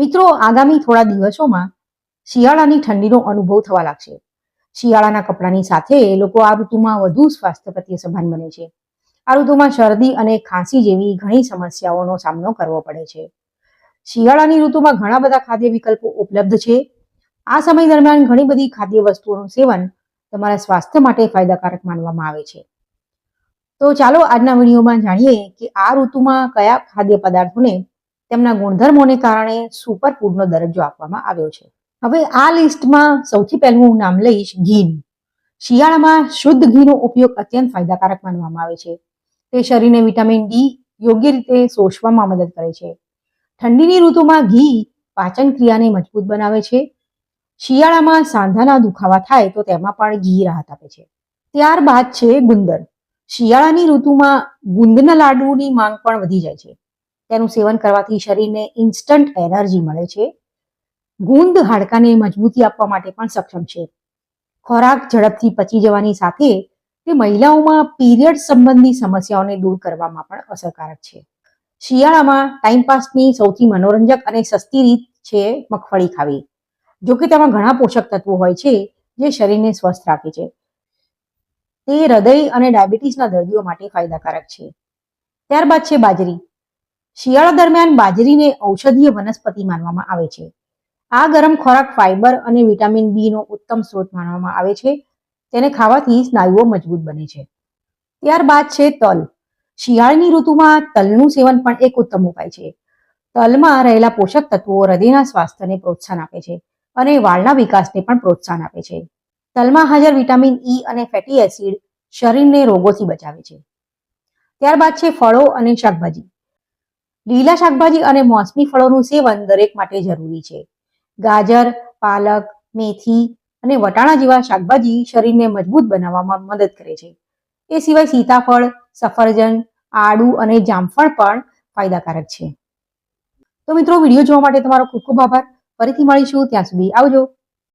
મિત્રો, આગામી થોડા દિવસોમાં શિયાળાની ઠંડીનો અનુભવ થવા લાગશે. શિયાળાના કપડાની સાથે લોકો આ ઋતુમાં વધુ સ્વાસ્થ્ય પ્રત્યે સભાન બને છે. આ ઋતુમાં શરદી અને ખાંસી જેવી ઘણી સમસ્યાઓનો સામનો કરવો પડે છે. શિયાળાની ઋતુમાં ઘણા બધા ખાદ્ય વિકલ્પો ઉપલબ્ધ છે. આ સમય દરમિયાન ઘણી બધી ખાદ્ય વસ્તુઓનું સેવન તમારા સ્વાસ્થ્ય માટે ફાયદાકારક માનવામાં આવે છે. તો ચાલો આજના વિડીયોમાં જાણીએ કે આ ઋતુમાં કયા ખાદ્ય પદાર્થોને તેમના ગુણધર્મોને કારણે સુપર ફૂડનો દરજ્જો આપવામાં આવ્યો છે. હવે આ લિસ્ટમાં સૌથી પહેલું નામ લઈશ ઘીનું. શિયાળામાં શુદ્ધ ઘીનો ઉપયોગ અત્યંત ફાયદાકારક માનવામાં આવે છે. તે શરીરને વિટામિન ડી યોગ્ય રીતે શોષવામાં મદદ કરે છે. ઠંડીની ઋતુમાં ઘી પાચન ક્રિયાને મજબૂત બનાવે છે. શિયાળામાં સાંધાના દુખાવા થાય તો તેમાં પણ ઘી રાહત આપે છે. ત્યારબાદ છે ગુંદર. શિયાળાની ઋતુમાં ગુંદના લાડુની માંગ પણ વધી જાય છે. તેનું સેવન કરવાથી શરીરને ઇન્સ્ટન્ટ એનર્જી મળે છે. ગુંદ હાડકાને મજબૂતી આપવા માટે પણ સક્ષમ છે. ખોરાક ઝડપથી પચી જવાની સાથે તે મહિલાઓમાં પીરિયડ સંબંધી સમસ્યાઓને દૂર કરવામાં પણ અસરકારક છે. શિયાળામાં ટાઈમપાસની સૌથી મનોરંજક અને સસ્તી રીત છે મગફળી ખાવી. જો કે તેમાં ઘણા પોષક તત્વો હોય છે જે શરીરને સ્વસ્થ રાખે છે. તે હૃદય અને ડાયાબિટીસના દર્દીઓ માટે ફાયદાકારક છે. ત્યારબાદ છે બાજરી. શિયાળા દરમિયાન બાજરીને ઔષધીય વનસ્પતિ માનવામાં આવે છે. આ ગરમ ખોરાક ફાઇબર અને વિટામિન બી નો ઉત્તમ સ્ત્રોત માનવામાં આવે છે. તેને ખાવાથી સ્નાયુઓ મજબૂત બને છે. ત્યારબાદ છે તલ. શિયાળાની ઋતુમાં તલનું સેવન પણ એક ઉત્તમ ઉપાય છે. તલમાં રહેલા પોષક તત્વો હૃદયના સ્વાસ્થ્યને પ્રોત્સાહન આપે છે અને વાળના વિકાસને પણ પ્રોત્સાહન આપે છે. તલમાં હાજર વિટામિન ઈ અને ફેટી એસિડ શરીરને રોગોથી બચાવે છે. ત્યારબાદ છે ફળો અને શાકભાજી. લીલા શાકભાજી અને મોસમી ફળોનું સેવન દરેક માટે જરૂરી છે. ગાજર, પાલક, મેથી અને વટાણા જેવા શાકભાજી શરીરને મજબૂત બનાવવામાં મદદ કરે છે. એ સિવાય સીતાફળ, સફરજન, આડુ અને જામફળ પણ ફાયદાકારક છે. તો મિત્રો, વીડિયો જોવા માટે તમારો ખૂબ ખૂબ આભાર. ફરીથી મળીશું. ત્યાં સુધી આવજો.